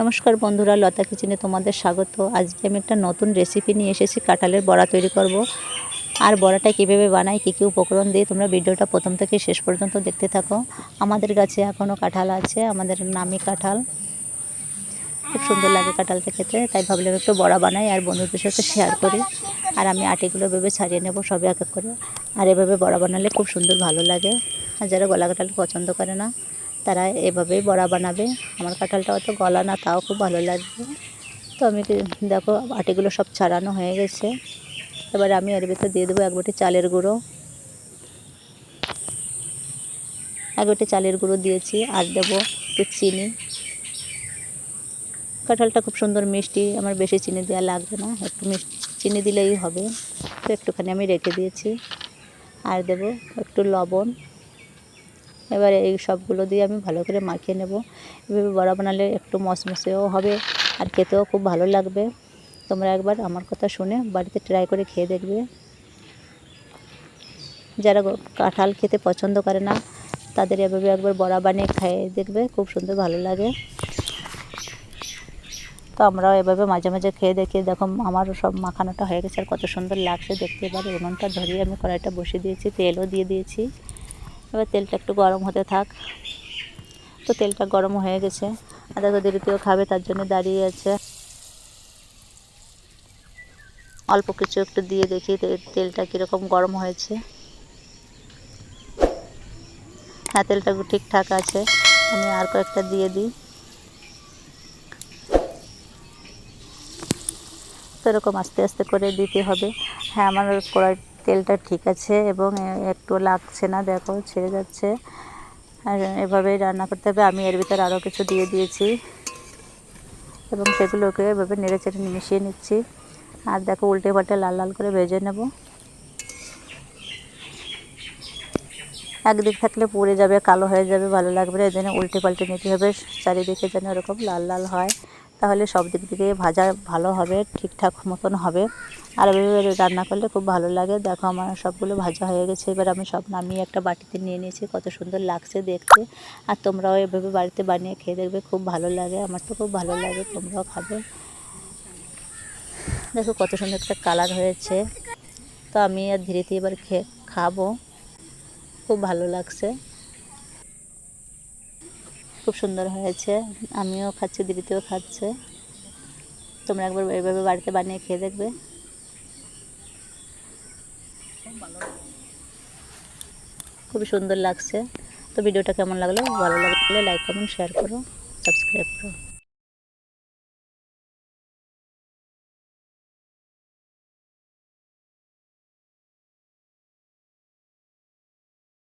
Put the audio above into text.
নমস্কার বন্ধুরা, লতা কিচেনে তোমাদের স্বাগত। আজকে আমি একটা নতুন রেসিপি নিয়ে এসেছি, কাঁঠালের বড়া তৈরি করব। আর বড়াটা কীভাবে বানাই, কী কী উপকরণ দিয়ে তোমরা ভিডিওটা প্রথম থেকে শেষ পর্যন্ত দেখতে থাকো। আমাদের কাছে এখনও কাঁঠাল আছে, আমাদের নামি কাঁঠাল। খুব সুন্দর লাগে কাঁঠালটা খেতে, তাই ভাবলাম একটু বড়া বানাই আর বন্ধুদের সাথে শেয়ার করি। আর আমি আটিগুলো ভেবে ছাড়িয়ে নেব, সব এক এক করে। আর এভাবে বড়া বানালে খুব সুন্দর ভালো লাগে। আর যারা গলা কাঁঠাল পছন্দ করে না তারা এভাবেই বড়া বানাবে। আমার কাঁঠালটা অত গলা না, তাও খুব ভালো লাগবে। তো আমি দেখো, আটিগুলো সব ছাড়ানো হয়ে গেছে। এবার আমি এর ভিতর দিয়ে দেবো এক বাটি চালের গুঁড়ো। এক বাটি চালের গুঁড়ো দিয়েছি, আর দেবো একটু চিনি। কাঁঠালটা খুব সুন্দর মিষ্টি, আমার বেশি চিনি দেওয়া লাগবে না, একটু মিষ্টি চিনি দিলেই হবে। তো একটুখানি আমি রেখে দিয়েছি। আর দেবো একটু লবণ। এবারে এই সবগুলো দিয়ে আমি ভালো করে মাখিয়ে নেব। এভাবে বড়া বানালে একটু মশমশেও হবে আর খেতেও খুব ভালো লাগবে। তোমরা একবার আমার কথা শুনে বাড়িতে ট্রাই করে খেয়ে দেখবে। যারা কাঁঠাল খেতে পছন্দ করে না, তাদের এভাবে একবার বড়া বানিয়ে খেয়ে দেখবে, খুব সুন্দর ভালো লাগে। তো আমরাও এভাবে মাঝে মাঝে খেয়ে দেখি। দেখো আমারও সব মাখানোটা হয়ে গেছে আর কত সুন্দর লাগছে দেখতে। এবার উনুনটা ধরিয়ে আমি কড়াইটা বসিয়ে দিয়েছি, তেলও দিয়ে দিয়েছি। এবার তেলটা একটু গরম হতে থাক। তো তেলটা গরম হয়ে গেছে। আর দেখো দেরিতেও খাবে, তার জন্য দাঁড়িয়ে আছে। অল্প কিছু একটু দিয়ে দেখি তেলটা কীরকম গরম হয়েছে। হ্যাঁ তেলটা ঠিকঠাক আছে। আমি আর কয়েকটা দিয়ে দিই। তো এরকম আস্তে আস্তে করে দিতে হবে। হ্যাঁ আমার কড়াই তেলটা ঠিক আছে এবং একটু লাগছে না, দেখো, ছেড়ে যাচ্ছে। আর এভাবেই রান্না করতে হবে। আমি এর ভিতরে আরও কিছু দিয়ে দিয়েছি। এবং সেগুলোকে এভাবে নেড়ে চেড়ে মিশিয়ে নিচ্ছি। আর দেখো, উল্টে পাল্টে লাল লাল করে ভেজে নেব। একদিক থাকলে পুড়ে যাবে, কালো হয়ে যাবে, ভালো লাগবে না। এই জন্য উল্টে পাল্টে নিতে হবে। চারিদিকে যেন এরকম লাল লাল হয়। তাহলে সব দিক থেকে ভাজা ভালো হবে, ঠিকঠাক মতন হবে। আর এভাবে রান্না করলে খুব ভালো লাগে। দেখো আমার সবগুলো ভাজা হয়ে গেছে। এবার আমি সব নামিয়ে একটা বাটিতে নিয়ে নিয়েছি। কত সুন্দর লাগছে দেখতে। আর তোমরাও এভাবে বাড়িতে বানিয়ে খেয়ে দেখবে, খুব ভালো লাগে। আমার তো খুব ভালো লাগে, তোমরাও খাবে। দেখো কত সুন্দর একটা কালার হয়েছে। তো আমি আর ধীরে ধীরে এবার খেয়ে খাব। খুব ভালো লাগছে। খুব সুন্দর হয়েছে। আমিও খাচ্ছি, দিদিতেও খাচ্ছে। তোমরা একবার এইভাবে বাড়িতে বানিয়ে খেয়ে দেখবে। খুবই সুন্দর লাগছে। তো ভিডিওটা কেমন লাগল? ভালো লাগলে লাইক কমেন্ট শেয়ার করো সাবস্ক্রাইব করো।